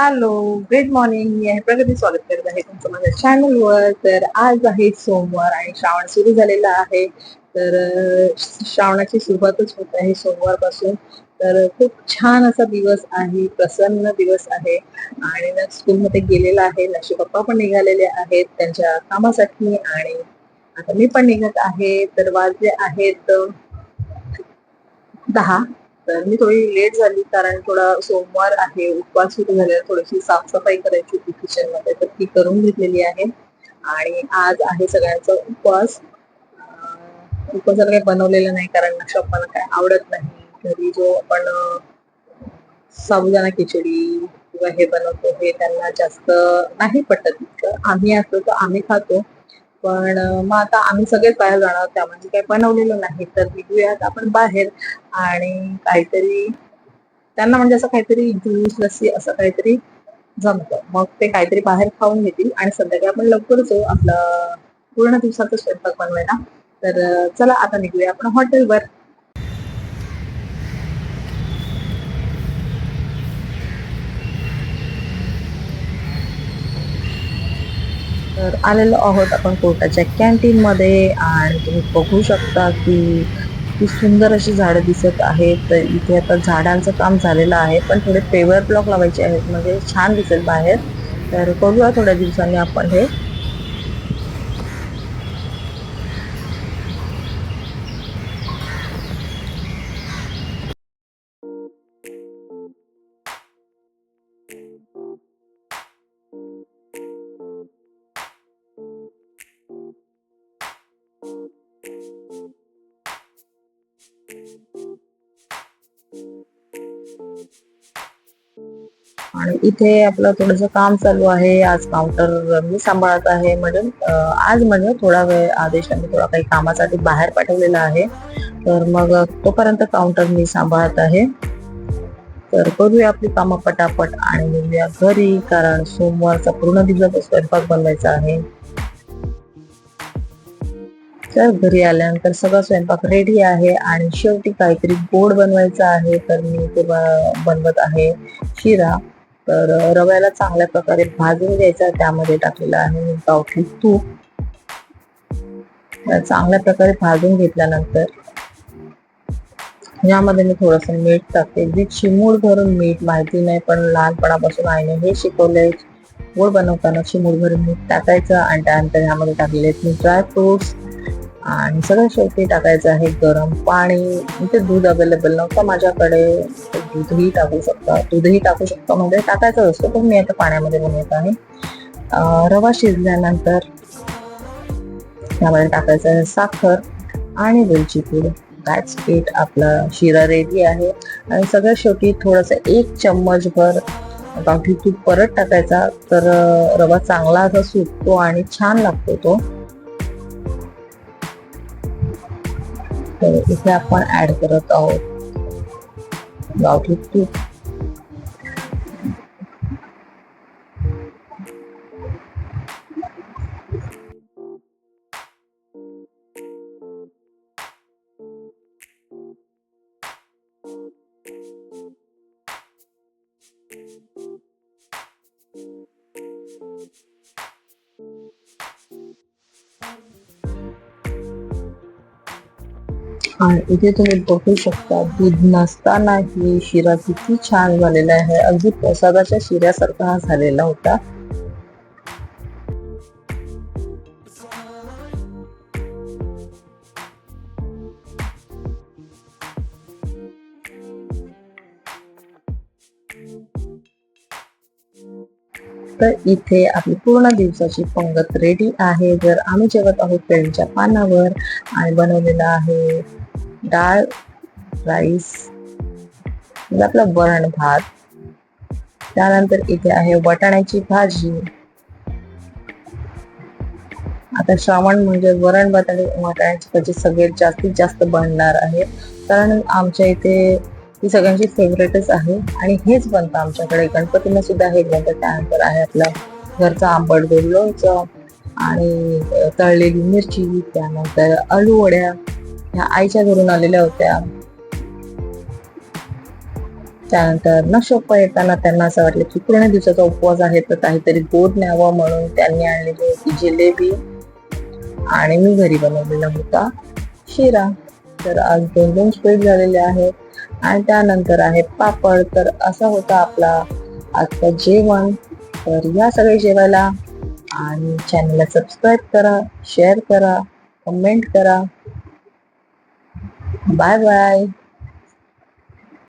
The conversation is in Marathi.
हॅलो गुड मॉर्निंग मी आहे प्रगती. स्वागत करत आहे तुमचं माझ्या चॅनलवर तर आज आहे सोमवार आणि श्रावण सुरू झालेला आहे. तर श्रावणाची सुरुवातच होत आहे सोमवारपासून. तर खूप छान असा दिवस आहे. प्रसन्न दिवस आहे. आणि ना स्कूलमध्ये गेलेला आहे. नशी पप्पा पण निघालेले आहेत त्यांच्या कामासाठी. आणि आता मी पण निघत आहे. तर वाजले आहेत दहा. तर मी थोडी लेट झाली कारण थोडा सोमवार आहे उपवास सुरू झालेला थोडीशी साफसफाई करायची होती किचनमध्ये तर ती करून घेतलेली आहे. आणि आज आहे सगळ्यांचा उपवास. उपवासाला काही बनवलेलं नाही कारण नक्षपाला काय आवडत नाही. घरी जो आपण साबुदाणा खिचडी किंवा हे बनवतो हे त्यांना जास्त नाही पटत. इतकं आम्ही असतो तर आम्ही खातो. पण मग आता आम्ही सगळेच बाहेर जाणार आहोत, त्यामध्ये काही बनवलेलं नाही तर निघूयात आपण बाहेर. आणि काहीतरी त्यांना म्हणजे असं काहीतरी ज्यूस लस्सी असं काहीतरी जमतं. मग ते काहीतरी बाहेर खाऊन घेतील आणि संध्याकाळी आपण लवकरच जाऊ आपलं पूर्ण दिवसाचा स्वयंपाक बनवायला तर चला आता निघूया. आपण हॉटेलवर तर आलेलो आहोत आपण कोर्टाच्या कॅन्टीन मध्ये आणि तुम्ही बघू शकता की की सुंदर अशी झाडं दिसत आहेत. तर इथे आता झाडांचं काम झालेलं आहे पण थोडे पेवर ब्लॉक लावायचे आहेत म्हणजे छान दिसेल बाहेर. तर करूया थोड्या दिवसांनी आपण हे. आणि इथे आपलं थोडस काम चालू आहे. आज काउंटर मी सांभाळत आहे म्हणजे आज म्हणजे थोडा वेळ आदेशला मी थोडा काही कामासाठी बाहेर पाठवलेला आहे. तर मग तोपर्यंत काउंटर मी सांभाळत आहे. तर करूया आपली कामं पटापट आणि निघूया घरी कारण सोमवारचा पूर्ण दिवसाचा स्वयंपाक बनवायचा आहे. तर घरी आल्यानंतर सगळा स्वयंपाक रेडी आहे आणि शेवटी काहीतरी गोड बनवायचं आहे तर मी ते बनवत आहे शिरा. तर रव्याला चांगल्या प्रकारे भाजून घ्यायचा त्यामध्ये टाकलेलं आहे गावठी तूप. चांगल्या प्रकारे भाजून घेतल्यानंतर यामध्ये मी थोडस मीठ टाकते. जी चिमूड भरून मीठ माहिती नाही पण लहानपणापासून आईने हे शिकवले गोड बनवताना चिमूड भरून मीठ टाकायचं आणि त्यानंतर यामध्ये टाकलेले मी ड्रायफ्रुट्स आणि सगळ्या शेवटी टाकायचं आहे गरम पाणी. इथे दूध अवेलेबल नव्हतं माझ्याकडे. दूधही टाकू शकता. दूधही टाकू शकता. म्हणजे टाकायचं असतो पण मी आता पाण्यामध्ये बनवत आहे. रवा शिजल्यानंतर त्यामध्ये टाकायचं आहे साखर आणि वेलची पूड. दॅट्स इट आपला शिरा रेडी आहे. आणि सगळ्यात शेवटी थोडंसं एक चम्मचभर गावठी तूप परत टाकायचा. तर रवा चांगला असा सुटतो आणि छान लागतो तो. तर इथे आपण ऍड करत आहोत. गावठी तूप आणि इथे तुम्ही बघू शकता दूध नसताना ही शिरा किती छान झालेला आहे. अगदी प्रसादाच्या शिऱ्यासारखा हा झालेला होता. तर इथे आपली पूर्ण दिवसाची पंगत रेडी आहे. जर आम्ही जेवत आहोत केळीच्या पानावर आणि बनवलेलं आहे डाळ राईस म्हणजे आपलं वरण भात. त्यानंतर इथे आहे वाटाण्याची भाजी. आता श्रावण म्हणजे वरण भात आणि वाटाण्याची भाजी सगळ्यात जास्तीत जास्त बनणार आहे. कारण आमच्या इथे ती सगळ्यांची फेवरेटच आहे आणि हेच बनतं आमच्याकडे. गणपतींना सुद्धा हे बनतं. त्यानंतर आहे आपला घरचा आंबट गोड लोणचं आणि तळलेली मिरची त्यानंतर आलू वड्या ह्या आईच्या घरून आलेल्या होत्या. त्यानंतर न शोप येताना त्यांना असं वाटलं की पूर्ण दिवसाचा उपवास आहे तर काहीतरी गोड न्यावं म्हणून त्यांनी आणलेली होती जिलेबी. आणि मी घरी बनवलेला होता शिरा. तर आज दोन दोन स्वीट झालेले आहेत. आणि त्यानंतर आहे पापड. तर असा होता आपला आजचं जेवण. तर या सगळे जेवायला. आणि चॅनलला सबस्क्राईब करा शेअर करा कमेंट करा. Bye bye.